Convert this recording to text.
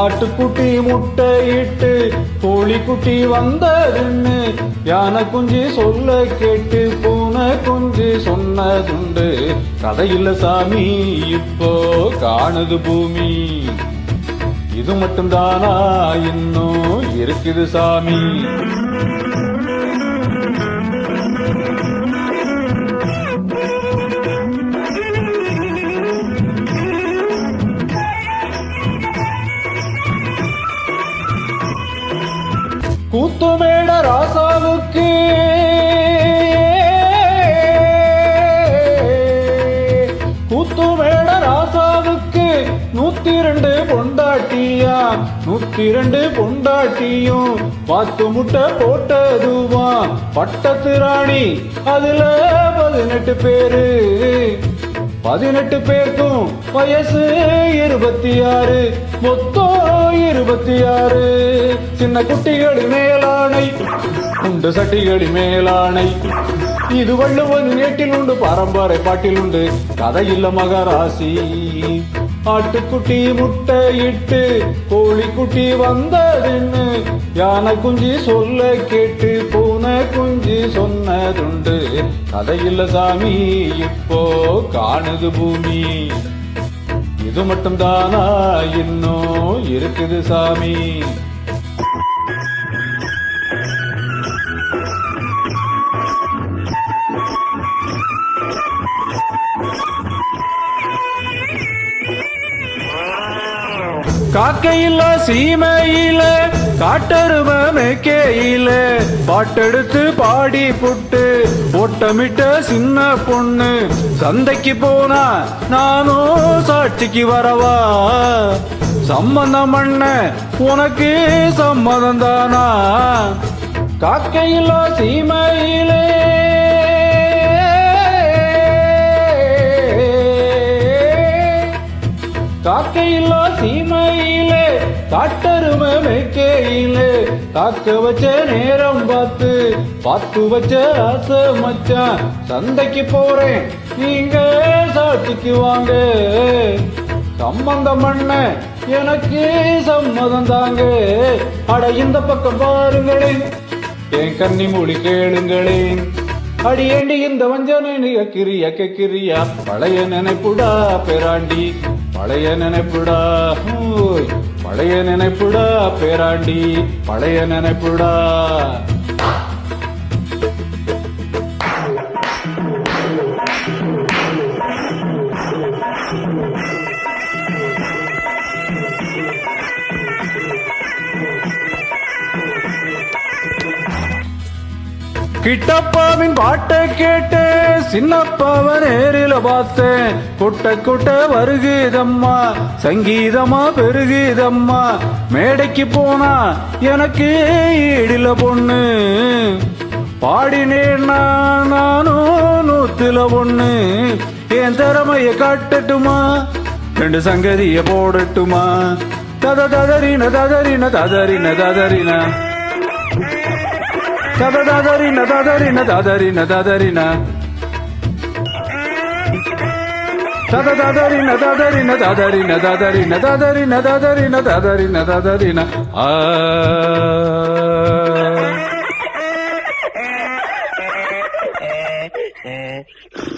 ஆட்டுக்குட்டி முட்டையிட்டு கோழிக்குட்டி வந்ததுன்னு யானை குஞ்சு சொல்ல கேட்டு பூனை குஞ்சு சொன்னதுண்டு கதையில்ல சாமி இப்போ காணுது பூமி இது மட்டும்தானா இன்னும் இருக்குது சாமி கூத்துமேட ராசாவுக்கு. கூத்துமேட ராசாவுக்கு நூத்தி ரெண்டு பொண்டாட்டியா? நூத்தி ரெண்டு பொண்டாட்டியும் பத்து முட்டை போட்டதுவா? பட்டத்து ராணி அதுல பதினெட்டு பேரு. பதினெட்டு பேருக்கும் வயசு இருபத்தி ஆறு மொத்தம் இருபத்தி ஆறு சின்ன குட்டிகள் மேலானை உண்டு சட்டிகளி மேலானை இது வள்ளுவன் நேட்டில் உண்டு பரம்பரை பாட்டில் உண்டு. கதை இல்ல மகராசி. ஆட்டுக்குட்டி முட்டையிட்டு கோழிக்குட்டி வந்ததுன்னு யானை குஞ்சி சொல்ல கேட்டு பூனை குஞ்சி சொன்னதுண்டு. கதையில்ல சாமி இப்போ காணுது பூமி. இது மட்டும் தானா இன்னும் இருக்குது சாமி. you காக்கையில்லா சீமையில காட்டரும மேக்கையில பாட்டெடுத்து பாடி புட்டு ஓட்டமிட்ட சின்ன பொண்ணு. சந்தைக்கு போனா நானும் சாட்சிக்கு வரவா? சம்மந்தம் பண்ண உனக்கு சம்மதம் தானா? காக்கையில்லா சீமையிலே. காக்கையில்லா காட்டருமை மேய்க்கையிலே காக்க வச்ச நேரம் பார்த்து பார்த்து வச்ச ராச மச்சான் சந்தைக்கு போறேன் நீங்க சாட்சிக்கு வாங்க. சம்பந்தம் பண்ண எனக்கு சம்மதம் தாங்க. அட இந்த பக்கம் பாருங்களேன். என் கன்னி மொழி கேளுங்களேன். அடியேண்டி இந்த வஞ்சனை கிரிய கிரியா பழைய நினைப்புடா பேராண்டி பழைய நினைப்புடா. பழைய நினைப்புடா பேராண்டி பழைய நினைப்புடா. கிட்டப்பாவின் பாட்டை கேட்டு சின்னப்பாவன் ஏறி பார்த்தேன் குட்ட குட்ட வருகுதம்மா சங்கீதமா பெருகுதம்மா. மேடைக்கு போனா எனக்கு ஈடில பொண்ணு. பாடினேன்னா நானும் நூத்துல பொண்ணு என் திறமைய காட்டட்டுமா? ரெண்டு சங்கதிய போடட்டுமா? தத ததறின ததறின ததறின ததறின. da ah.